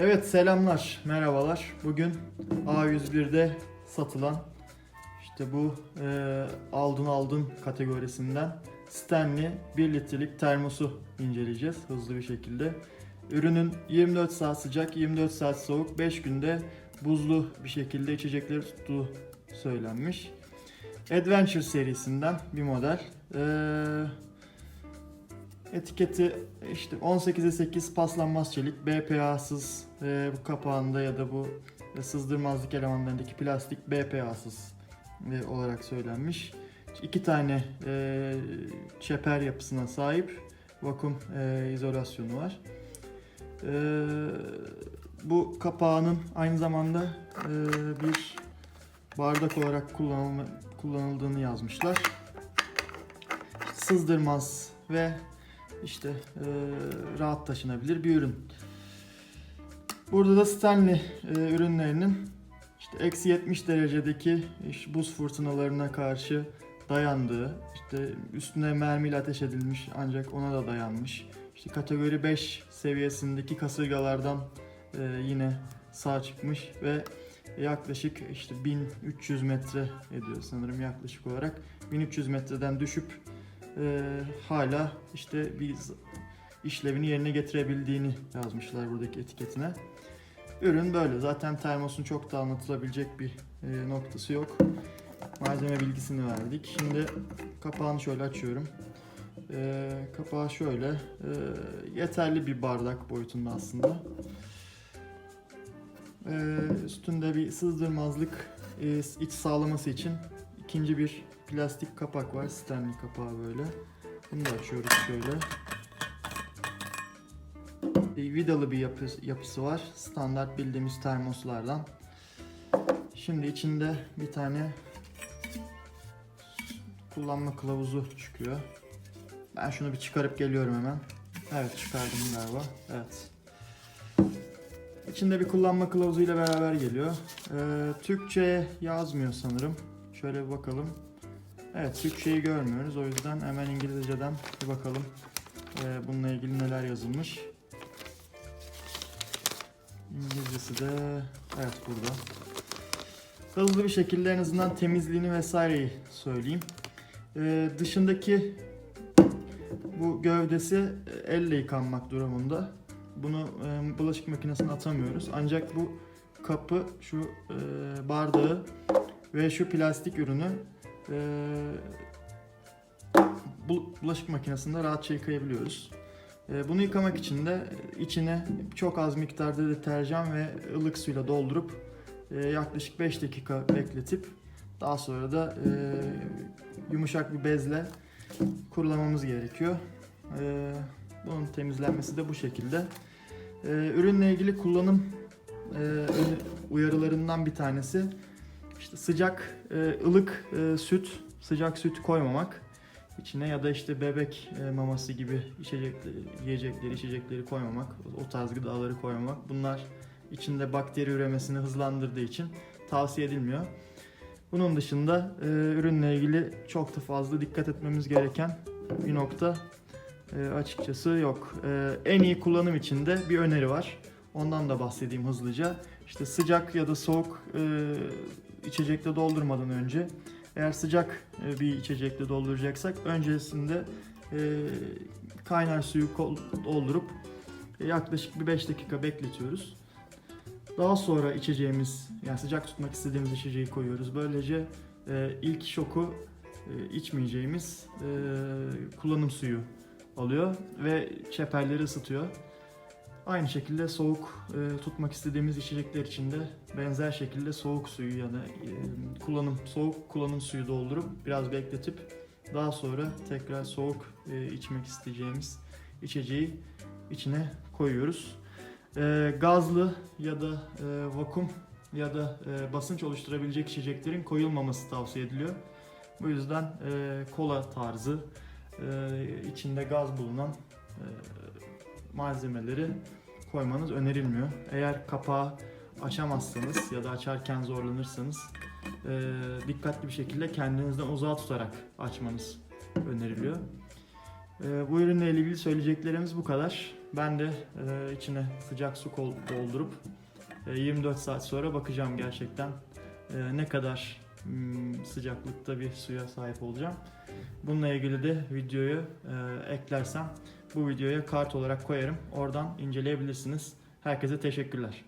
Evet selamlar, merhabalar. Bugün A101'de satılan işte bu e, aldın aldın kategorisinden Stanley 1 litrelik termosu inceleyeceğiz hızlı bir şekilde. Ürünün 24 saat sıcak, 24 saat soğuk, 5 günde buzlu bir şekilde içecekleri tuttuğu söylenmiş. Adventure serisinden bir model. Ee, etiketi işte 18'e 8 paslanmaz çelik, BPA'sız e, bu kapağında ya da bu e, sızdırmazlık elemanlarındaki plastik BPA'sız e, olarak söylenmiş. İki tane e, çeper yapısına sahip vakum e, izolasyonu var. E, bu kapağının aynı zamanda e, bir bardak olarak kullanıldığını yazmışlar. Sızdırmaz ve işte e, rahat taşınabilir bir ürün. Burada da Stanley e, ürünlerinin işte eksi 70 derecedeki iş- buz fırtınalarına karşı dayandığı, işte üstüne mermiyle ateş edilmiş ancak ona da dayanmış. İşte kategori 5 seviyesindeki kasırgalardan e, yine sağ çıkmış ve yaklaşık işte 1300 metre ediyor sanırım yaklaşık olarak. 1300 metreden düşüp e, hala işte bir işlevini yerine getirebildiğini yazmışlar buradaki etiketine. Ürün böyle. Zaten termosun çok da anlatılabilecek bir e, noktası yok. Malzeme bilgisini verdik. Şimdi kapağını şöyle açıyorum. E, kapağı şöyle. E, yeterli bir bardak boyutunda aslında. E, üstünde bir sızdırmazlık e, iç sağlaması için ikinci bir plastik kapak var. Stanley kapağı böyle. Bunu da açıyoruz şöyle. E, Vidalı bir yapı, yapısı var. Standart bildiğimiz termoslardan. Şimdi içinde bir tane kullanma kılavuzu çıkıyor. Ben şunu bir çıkarıp geliyorum hemen. Evet çıkardım galiba. Evet. İçinde bir kullanma kılavuzu ile beraber geliyor. Ee, Türkçe yazmıyor sanırım. Şöyle bir bakalım. Evet Türkçeyi görmüyoruz. O yüzden hemen İngilizceden bir bakalım. Ee, bununla ilgili neler yazılmış. İngilizcesi de evet burada. Hızlı bir şekilde en azından temizliğini vesaireyi söyleyeyim. Ee, dışındaki bu gövdesi e, elle yıkanmak durumunda. Bunu e, bulaşık makinesine atamıyoruz. Ancak bu kapı, şu e, bardağı ve şu plastik ürünü e, bu bulaşık makinesinde rahatça yıkayabiliyoruz. E, bunu yıkamak için de içine çok az miktarda deterjan ve ılık suyla doldurup e, yaklaşık 5 dakika bekletip daha sonra da yumuşak bir bezle kurulamamız gerekiyor. Bunun temizlenmesi de bu şekilde. Ürünle ilgili kullanım uyarılarından bir tanesi işte sıcak e, ılık e, süt, sıcak süt koymamak içine ya da işte bebek e, maması gibi içecekleri, yiyecekleri, içecekleri koymamak, o tarz gıdaları koymamak. Bunlar içinde bakteri üremesini hızlandırdığı için tavsiye edilmiyor. Bunun dışında ürünle ilgili çok da fazla dikkat etmemiz gereken bir nokta açıkçası yok. En iyi kullanım için de bir öneri var. Ondan da bahsedeyim hızlıca. İşte sıcak ya da soğuk içecekte doldurmadan önce eğer sıcak e, bir içecekte dolduracaksak öncesinde e, kaynar suyu doldurup e, yaklaşık bir 5 dakika bekletiyoruz. Daha sonra içeceğimiz yani sıcak tutmak istediğimiz içeceği koyuyoruz. Böylece ilk şoku içmeyeceğimiz kullanım suyu alıyor ve çeperleri ısıtıyor. Aynı şekilde soğuk e, tutmak istediğimiz içecekler için de benzer şekilde soğuk suyu ya da e, kullanım soğuk kullanım suyu doldurup biraz bekletip daha sonra tekrar soğuk e, içmek isteyeceğimiz içeceği içine koyuyoruz. E, gazlı ya da e, vakum ya da e, basınç oluşturabilecek içeceklerin koyulmaması tavsiye ediliyor. Bu yüzden e, kola tarzı e, içinde gaz bulunan e, malzemeleri koymanız önerilmiyor. Eğer kapağı açamazsanız ya da açarken zorlanırsanız e, dikkatli bir şekilde kendinizden uzağa tutarak açmanız öneriliyor. Ee, bu ürünle ilgili söyleyeceklerimiz bu kadar. Ben de e, içine sıcak su doldurup e, 24 saat sonra bakacağım gerçekten e, ne kadar mm, sıcaklıkta bir suya sahip olacağım. Bununla ilgili de videoyu e, eklersem bu videoya kart olarak koyarım. Oradan inceleyebilirsiniz. Herkese teşekkürler.